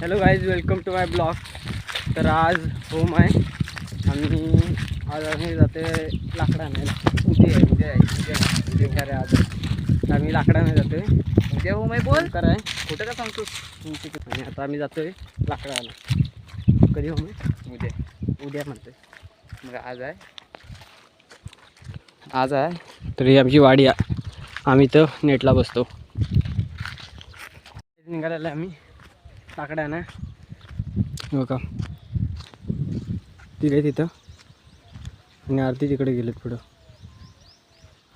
Hello guys welcome to my blog तर आज home आहे. आणि आज आम्ही जाते लाकडा उद्या आहे उद्या आहे उद्या आहे. आज. आम्ही लाकडा आणायला जातोय उद्या होम आहे बोल. कर आहे. कुठं का सांगतो आणि आता आम्ही जातोय लाकडा आला कधी होम आहे? उद्या. उद्या म्हणतोय. मग आज आहे. आज आहे. तर ही आमची वाडी आहे. आम्ही तर नेटला बसतो. निघालेलं आहे आम्ही. लाकडा ना. हो का? तिथे तिथं? आणि आरती तिकडे गेलेत पुढं.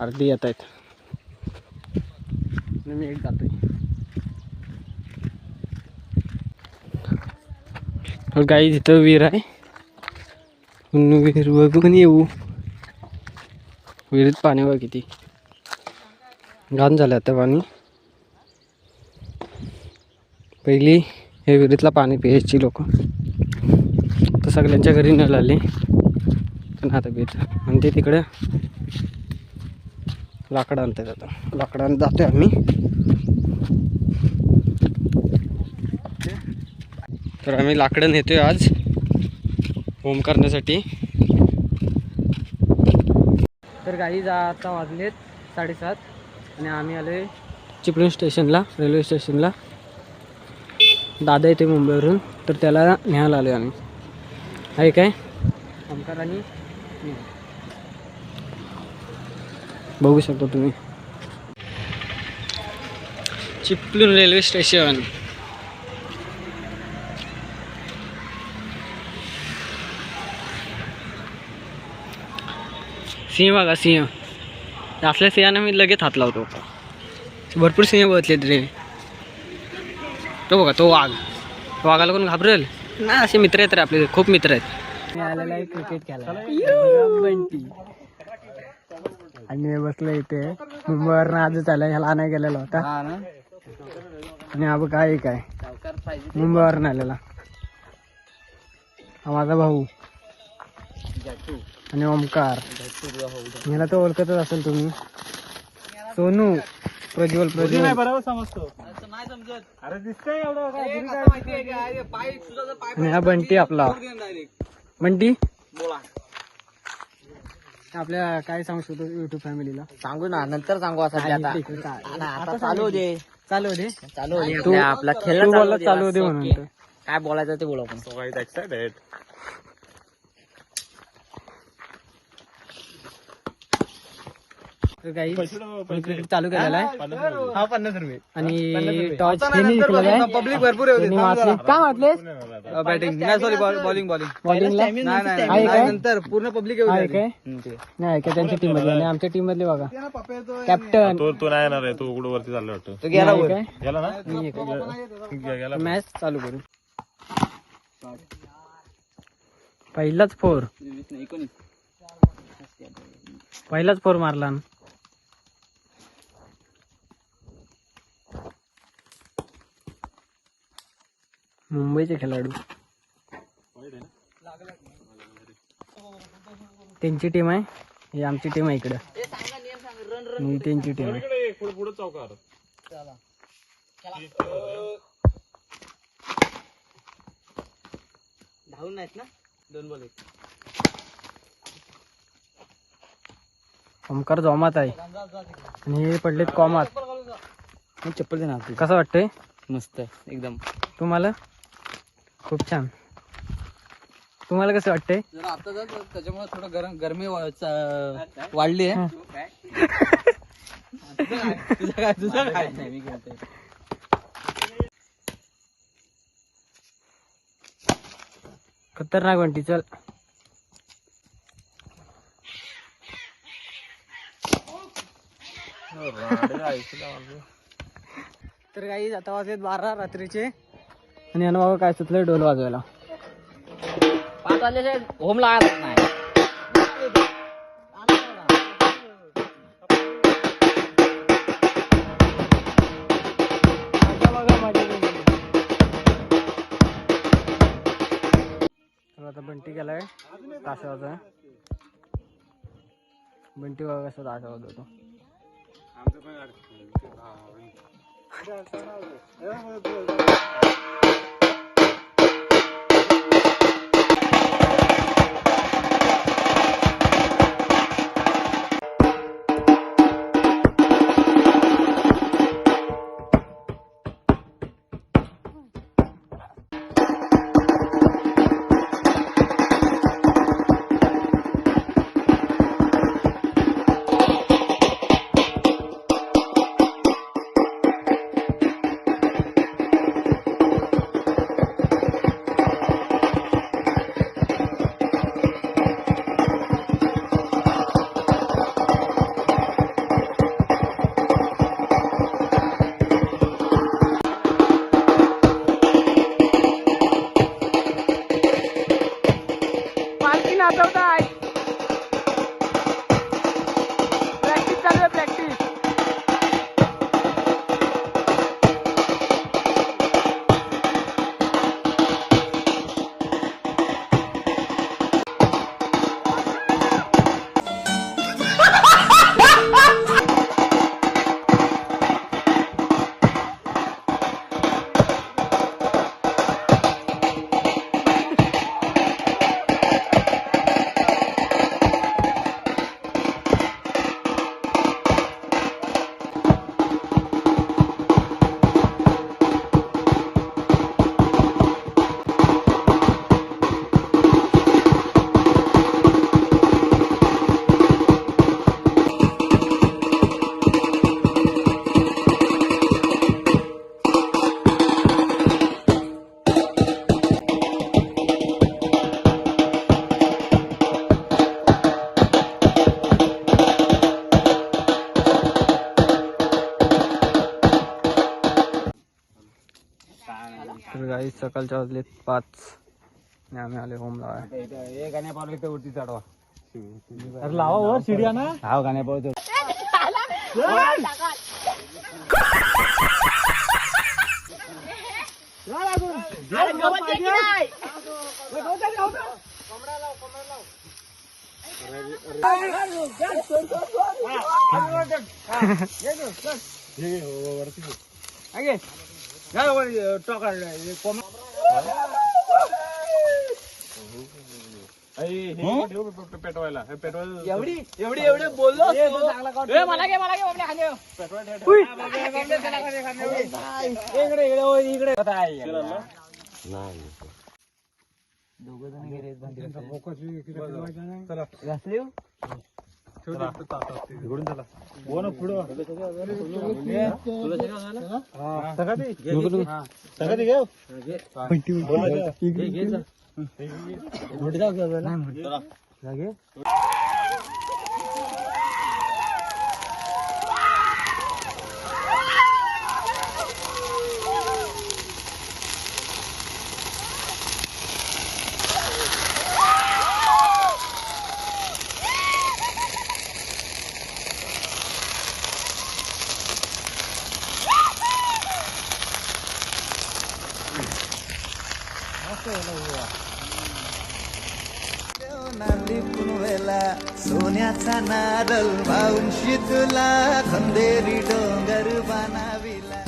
आरती येत आहेत. आणि मी एक जातोय. तर गाई तिथं विहीर आहे. म्हणून विहीर बघून येऊ. विहिरीत पाणी बघ किती. घाण झालं आता पाणी. पहिली हे विहिरीतला पाणी प्यायची लोक. तर सगळ्यांच्या घरी नळ आली. पण आता पित आणि ते तिकडे लाकडं आणतात आता. लाकडानं जातोय आम्ही. तर आम्ही लाकडं नेतोय आज. होम करण्यासाठी. तर गाई जा आता वाजलेत साडेसात. आणि आम्ही आलो चिपळूण स्टेशनला रेल्वे स्टेशनला. दादा येते मुंबईवरून तर त्याला न्यायला आलो आम्ही. आहे काय? ओमकार आणि. बघू शकता तुम्ही. Chiplun railway station. सिंह बघा सिंह. असल्या सिंहाने मी लगेच हात लावतो. भरपूर सिंह बघितलेत रे. तो बघा तो वाघ. तो वाघाला कोण घाबरेल? ना असे मित्र आहेत रे आपले खूप मित्र आहेत. मी आलेला आहे क्रिकेट खेळायला. बंटी आणि मी बसलो इथे. मुंबईवरनं आजच आला ह्याला आणाय गेलेला होता. हा ना? आणि हा बघा एक आहे. सावकार पाहिजे मुंबईवरनं आलेला. हा माझा भाऊ. आणि ओमकार. मला तर ओळखतच असेल तुम्ही. सोनू. प्रज्वल प्रज्वल. बरोबर समजतो. नाही समजत. अरे दिसतंय आणि हा बंटी आपला. बंटी बोला. आपल्या काय सांगू शकतो युट्यूब फॅमिलीला सांगू ना नंतर सांगू असं काय आता. काय? चालू दे. चालू दे. चालू दे. तू- आपला तू खेळ चालू दे म्हणून तर. काय बोलायचं ते बोला आपण. तर काही क्रिकेट चालू केलेला आहे. हा पन्नास रुपये. आणि आहे. पब्लिक भरपूर मारले काय मारले बॅटिंग नाही सॉरी बॉलिंग बॉलिंग बॉलिंगला नाही आहे काय? नंतर पूर्ण पब्लिक आहे काय? नाही काय? त्यांच्या टीम मधले. आणि आमच्या टीम मधले बघा. कॅप्टन तो तो नाही येणार आहे. तो उघड वरती चाललं वाटतं. तो गेला नाही वर. काय? गेला ना? मी एक आहे. गे- गेला मॅच चालू करू. पहिलाच फोर पहिलाच फोर मारला ना. मुंबईचे खेळाडू. त्यांची टीम आहे. ही आमची टीम आहे इकडं. ही त्यांची टीम आहे. धावून नाहीत ना? दोन बॉल ओमकार जोमात आहे. आणि हे पडलेत कॉमात. चप्पल दे ना आपली. कसं वाटतंय? मस्त आहे एकदम. तुम्हाला? खूप छान. तुम्हाला कसं वाटतंय? जरा आता जर त्याच्यामुळे थोडं गरम गरमी वा- चा- वाढली आहे. तुझं काय तुझं काय? तुझं काय नाही मी खेळतोय. खतरनाक वंटी चल. तर काही आता वाजलेत बारा रात्रीचे. आणि यानं बाबा काय सुचलं डोल वाजवायला. पाच वाजल्याचे होम लागत नाही. आता बंटी गेलाय तासावाचा बंटी बघा कसं तासा होतो तर गाई सकाळच्या वाजलेत पाच। आणि आम्ही आले होम लावा हे। गाण्या पावलं इथे वरती चढवा अरे लावा वर शिड्या ना। हा गाण्या पावतो पेटवायला? हे पेटवायला एवढी एवढी एवढे बोललो मला घे मला घे बाबल्या खाली इकडे इकडे ओ, इकडे. दोघ जण गेले घासले हो? इकडून चला हो ना पुढं. सगळं घेऊ घे, घे. जा. घे. सोन्याचा नारल भाऊंशी तुला खंदेरी डोंगर बनाविला.